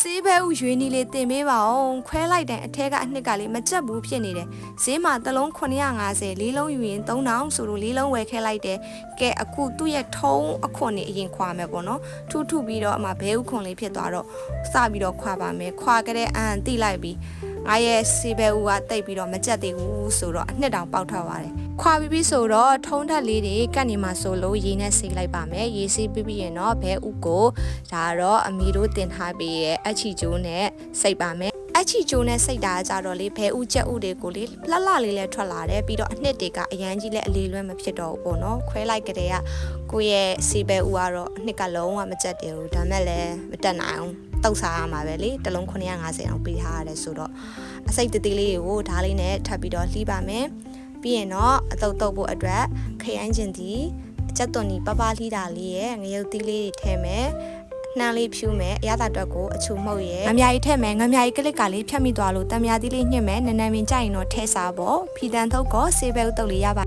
ဆေးဘဲဥရွေးနီလေးတင်ပေးပါအောင်ခွဲလိုက်တဲ့အထက်ကအနှစ်ကလေးမကြက်ဘူးဖြစ်နေတယ်ဈေးမှာတစ်လုံး950လေးလုံးယူရင်3000ဆိုလို့လေးလုံးဝယ်ခဲလိုက်တယ်ကဲအခုသူ့ရဲ့ထုံးအခွန်နေအရင်ခွာမယ်ပေါ့နော်ထူးထူပြီးတော့အမဘဲဥခွန်လေးဖြစ်သွားတော့စပြီးတော့ခွာပါမယ်ခွာကြတဲ့အန်တိလိုက်ပြီး ငါရဲ့ဆေးဘဲဥကတိတ်ပြီးတော့မကြက်သေးဘူးဆိုတော့အနှစ်တောင်ပေါက်ထွက်သွားတယ်ခွာပြီးပြီဆိုတော့ထုံးထက်လေးတွေကတ်နေမှာဆိုလို့ရေနဲ့ဆေးလိုက်ပါမယ်ရေဆေးပြီးပြီးရင်တော့ဘဲဥကိုဒါကတော့အမီတို့တင်ထားပေးရဲ့အချီကျိုးနဲ့စိတ်ပါမယ်အချီကျိုးနဲ့စိတ်တာကကြတော့လေဘဲဥချက်ဥတွေကိုလေလှလှလေးလဲထွက်လာတယ်ပြီးတော့အနှစ်တွေကအရန်ကြီးလဲအလေးလွဲမဖြစ်တော့ဘူးပေါ့နော်ခွဲလိုက်ကြတဲ့ကကိုယ့်ရဲ့စီဘဲဥကတော့အနှစ်ကလုံးဝမကြက်တယ်ဘူးဒါမဲ့လည်းမတက်နိုင်အောင် တောက်စားရမှာပဲလေတစ်လုံး950အောင်ပေးထားရတယ်ဆိုတော့အစိတ်တသေးလေးကိုဓားလေးနဲ့ထပ်ပြီးတော့လှီးပါမယ်ပြီးရင်တော့အတုပ်တုပ်ဖို့အတွက်ခရိုင်းကျင်ဒီအချက်သွန်ဒီပပလှီးတာလေးရဲ့ငရုတ်သီးလေးတွေထည့်မယ်နှမ်းလေးဖြူမယ်အရသာအတွက်ကိုအချူမှုတ်ရဲငမြာကြီးထည့်မယ်ငမြာကြီးကလစ်ကလေးဖြတ်မိသွားလို့တံမြာသီးလေးညှစ်မယ်နည်းနည်းမင်းကြိုက်ရင်တော့ထဲစားပေါ့ဖီတန်ထုတ်ကောဆေးဘဲဥတုပ်လေးရပါ